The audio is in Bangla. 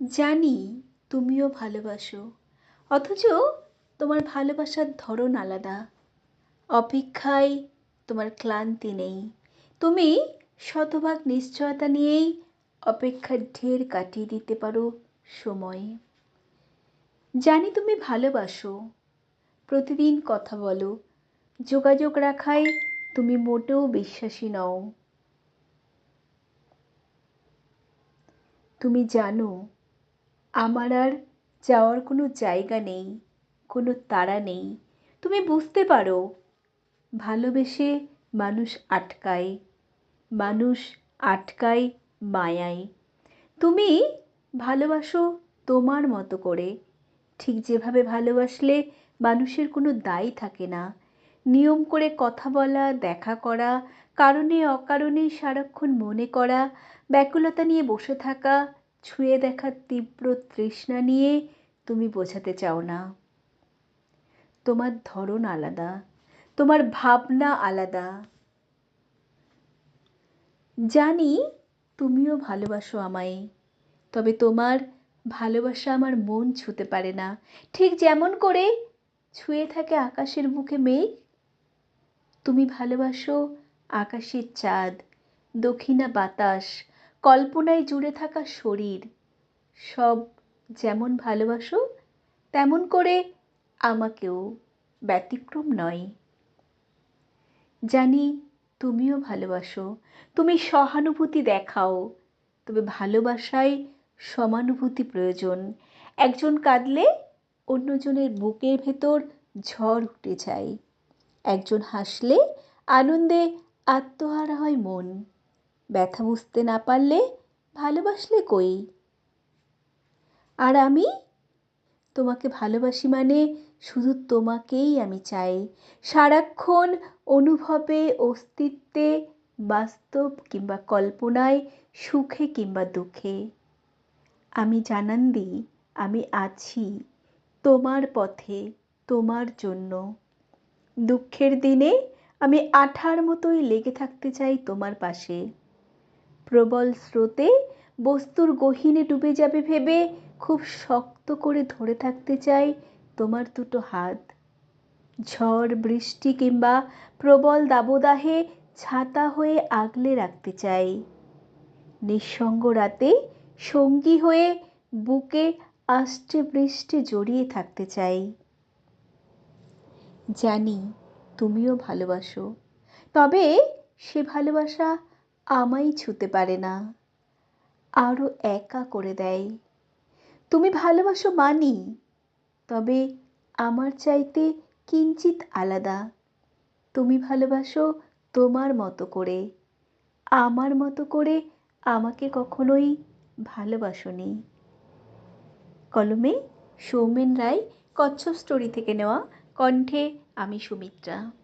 জানি তুমিও ভালোবাসো, অথচ তোমার ভালোবাসার ধরন আলাদা। অপেক্ষায় তোমার ক্লান্তি নেই। তুমি শতভাগ নিশ্চয়তা নিয়েই অপেক্ষার ঢের কাটিয়ে দিতে পারো সময়ে। জানি তুমি ভালোবাসো, প্রতিদিন কথা বলো, যোগাযোগ রাখায় তুমি মোটেও বিশ্বাসী নও। তুমি জানো আমার আর যাওয়ার কোনো জায়গা নেই, কোনো তাড়া নেই। তুমি বুঝতে পারো, ভালোবেসে মানুষ আটকায় মানুষ আটকায় মায়ায়। তুমি ভালোবাসো তোমার মতো করে। ঠিক যেভাবে ভালোবাসলে মানুষের কোনো দায় থাকে না। নিয়ম করে কথা বলা, দেখা করা, কারণে অকারণে সারাক্ষণ মনে করা, ব্যাকুলতা নিয়ে বসে থাকা ছুঁয়ে দেখার তীব্র তৃষ্ণা নিয়ে তুমি বোঝাতে চাও না। তোমার ধরন আলাদা, তোমার ভাবনা আলাদা। জানি তুমিও ভালোবাসো আমায়, তবে তোমার ভালোবাসা আমার মন ছুতে পারে না। ঠিক যেমন করে ছুঁয়ে থাকে আকাশের বুকে মেঘ, তুমি ভালোবাসো আকাশের চাঁদ, দক্ষিণা বাতাস কল্পনায় জুড়ে থাকা শরীর। সব যেমন ভালোবাসো, তেমন করে আমাকেও ব্যতিক্রম নয়। জানি তুমিও ভালোবাসো, তুমি সহানুভূতি দেখাও, তবে ভালোবাসায় সমানুভূতি প্রয়োজন। একজন কাঁদলে অন্যজনের বুকের ভেতর ঝড় উঠে যায়। একজন হাসলে আনন্দে আত্মহারা হয় মন। ব্যথা বুঝতে না পারলে ভালোবাসলে কই? আর আমি? তোমাকে ভালোবাসি মানে শুধু তোমাকেই আমি চাই। সারাক্ষণ অনুভবে, অস্তিত্বে, বাস্তব কিংবা কল্পনায়, সুখে কিংবা দুঃখে। আমি জানান দিই আমি আছি তোমার পথে, তোমার জন্য। দুঃখের দিনে আমি আঠার মতোই লেগে থাকতে চাই তোমার পাশে। প্রবল স্রোতে বস্তুর গহীনে ডুবে যাবে ভেবে খুব শক্ত করে ধরে থাকতে চাই তোমার দুটো হাত। ঝড়, বৃষ্টি কিংবা প্রবল দাবদাহে ছাতা হয়ে আগলে রাখতে চাই। নিঃসঙ্গ রাতে সঙ্গী হয়ে বুকে আষ্টে বৃষ্টি জড়িয়ে থাকতে চাই। জানি তুমিও ভালোবাসো, তবে সে ভালোবাসা আমায় ছুতে পারে না। আরও একা করে দেয়। তুমি ভালোবাসো মানি, তবে আমার চাইতে কিঞ্চিত আলাদা। তুমি ভালোবাসো তোমার মতো করে, আমার মতো করে আমাকে কখনোই ভালোবাসনি। কলমে সৌমেন রায়, কচ্ছপ স্টোরি থেকে নেওয়া কণ্ঠে আমি সুমিত্রা।